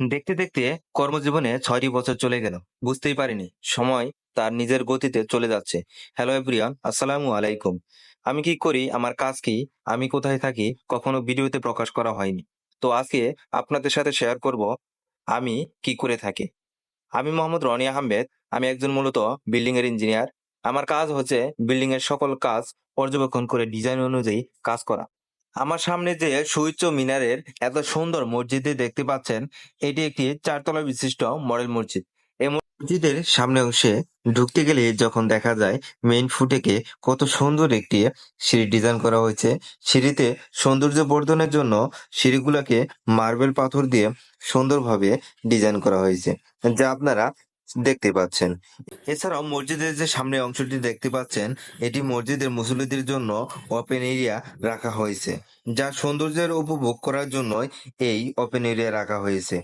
দেখতে দেখতে কর্মজীবনে ছয়টি বছর চলে গেল। বুঝতেই পারিনি। সময় তার নিজের গতিতে চলে যাচ্ছে। হ্যালো এভরিয়ান আসসালামু আলাইকুম। আমি কি করি? আমার কাজ কি? আমি কোথায় থাকি? কখনো ভিডিওতে প্রকাশ করা হয়নি। তো আজকে আপনাদের সাথে শেয়ার করব, আমি কি করে থাকি? আমি মোহাম্মদ রনি আহমেদ। আমি একজন মূলত বিল্ডিং এর ইঞ্জিনিয়ার আমার কাজ হচ্ছে বিল্ডিং এর সকল কাজ পর্যবেক্ষণ করে ডিজাইন অনুযায়ী কাজ করা। আমার সামনে যে সুউচ্চ মিনারের এত সুন্দর মসজিদে দেখতে পাচ্ছেন, এটি একটি চারতলা বিশিষ্ট মডেল মসজিদ। এই মসজিদের সামনে অংশে ঢুকতে গেলে যখন দেখা যায় মেইন ফুটেকে কত সুন্দর একটি সিঁড়ি ডিজাইন করা হয়েছে, সিঁড়িতে সৌন্দর্য বর্ধনের জন্য সিঁড়িগুলোকে মার্বেল পাথর দিয়ে সুন্দরভাবে ডিজাইন করা হয়েছে। যা আপনারা দেখতে পাচ্ছেন। এছাড়াও মসজিদের যে সামনে অংশটি দেখতে পাচ্ছেন, এটি মসজিদের মুসল্লিদের জন্য ওপেন এরিয়া রাখা হয়েছে, যা সৌন্দর্যের উপভোগ করার জন্য এই ওপেন এরিয়া রাখা হয়েছে।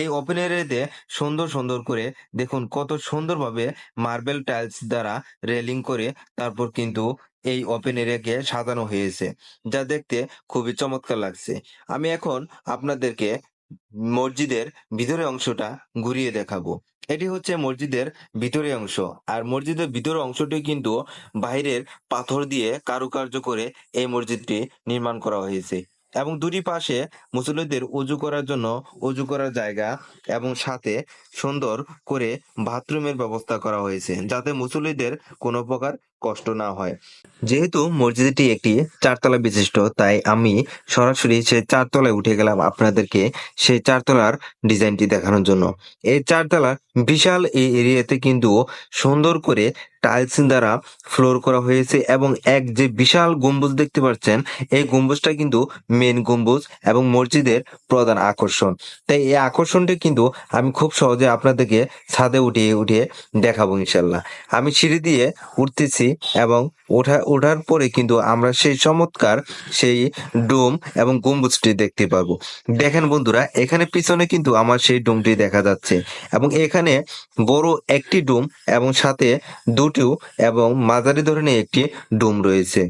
এই ওপেন এরিয়াতে সুন্দর সুন্দর করে দেখুন কত সুন্দরভাবে মার্বেল টাইলস দ্বারা রেলিং করে তারপর কিন্তু এই ওপেন এরিয়াকে সাজানো হয়েছে, যা দেখতে খুবই চমৎকার লাগছে। আমি এখন আপনাদেরকে মসজিদের ভিতরের অংশটা ঘুরিয়ে দেখাবো। এটি হচ্ছে মসজিদের ভিতরে অংশ। আর মসজিদের ভিতরের অংশটি কিন্তু বাইরের পাথর দিয়ে কারুকার্য করে এই মসজিদটি নির্মাণ করা হয়েছে। এবং দুটি পাশে মুসল্লিদের উজু করার জন্য উজু করার জায়গা এবং সাথে সুন্দর করে বাথরুমের ব্যবস্থা করা হয়েছে, যাতে মুসল্লিদের কোনো প্রকার কষ্ট না হয়। যেহেতু মসজিদটি একটি চারতলা বিশিষ্ট, তাই আমি সরাসরি সেই চারতলায় উঠে গেলাম আপনাদেরকে সেই চারতলার ডিজাইনটি দেখানোর জন্য। এই চারতলার বিশাল এই এরিয়াতে কিন্তু সুন্দর করে টাইলস দ্বারা ফ্লোর করা হয়েছে এবং এক যে বিশাল গম্বুজ দেখতে পাচ্ছেন, এই গম্বুজটা কিন্তু মেন গম্বুজ এবং মসজিদের প্রধান আকর্ষণ। তাই এই আকর্ষণটি কিন্তু আমি খুব সহজে আপনাদেরকে ছাদে উঠিয়ে উঠিয়ে দেখাবো ইনশাল্লাহ আমি সিঁড়ি দিয়ে উঠতেছি এবং ওঠা, ওঠার পরে কিন্তু আমরা সেই চমৎকার সেই ডোম এবং গম্বুজটি দেখতে পাবো। দেখেন বন্ধুরা, এখানে পিছনে কিন্তু আমার সেই ডোমটি দেখা যাচ্ছে এবং এখানে বড় একটি ডোম এবং সাথে দুটো এবং মাঝারি ধরনের একটি ডোম রয়েছে।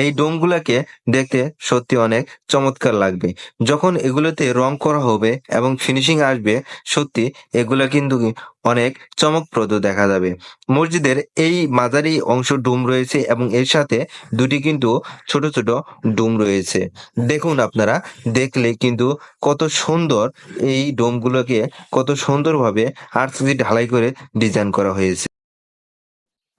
এই ডোমগুলোকে দেখতে সত্যি অনেক চমৎকার লাগবে। যখন এগুলোতে রং করা হবে এবং ফিনিশিং আসবে, সত্যি এগুলো কিন্তু অনেক চমকপ্রদ দেখা যাবে। মসজিদের এই মাঝারি অংশ ডুম রয়েছে এবং এর সাথে দুটি কিন্তু ছোট ছোট ডুম রয়েছে। দেখুন আপনারা, দেখলে কিন্তু কত সুন্দর এই ডোমগুলোকে কত সুন্দরভাবে আরসিসি ঢালাই করে ডিজাইন করা হয়েছে।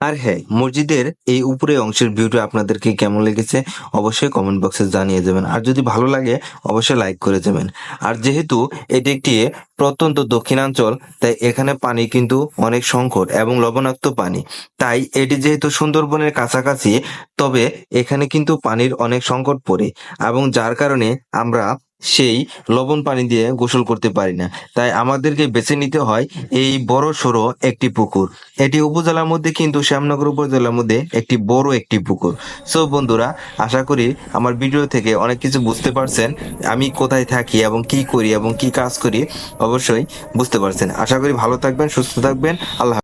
আর হ্যাঁ মসজিদের এই উপরে অংশের ভিউটা আপনাদেরকে কেমন লেগেছে অবশ্যই কমেন্ট বক্সে জানিয়ে যাবেন আর যদি ভালো লাগে, অবশ্যই লাইক করে যাবেন আর যেহেতু এটি একটি প্রত্যন্ত দক্ষিণাঞ্চল, তাই এখানে পানি কিন্তু অনেক সংকট এবং লবণাক্ত পানি। তাই এটি যেহেতু সুন্দরবনের কাছাকাছি, তবে এখানে কিন্তু পানির অনেক সংকট পড়ে। এবং যার কারণে আমরা সেই লবণ পানি দিয়ে গোসল করতে পারি না। তাই আমাদেরকে বেছে নিতে হয় এই বড় সড়ো একটি পুকুর। এটি উপজেলার মধ্যে কিন্তু শ্যামনগর উপজেলার মধ্যে একটি বড় একটি পুকুর। সো বন্ধুরা, আশা করি আমার ভিডিও থেকে অনেক কিছু বুঝতে পারছেন। আমি কোথায় থাকি এবং কি করি এবং কি কাজ করি অবশ্যই বুঝতে পারছেন। আশা করি ভালো থাকবেন, সুস্থ থাকবেন। আল্লাহ।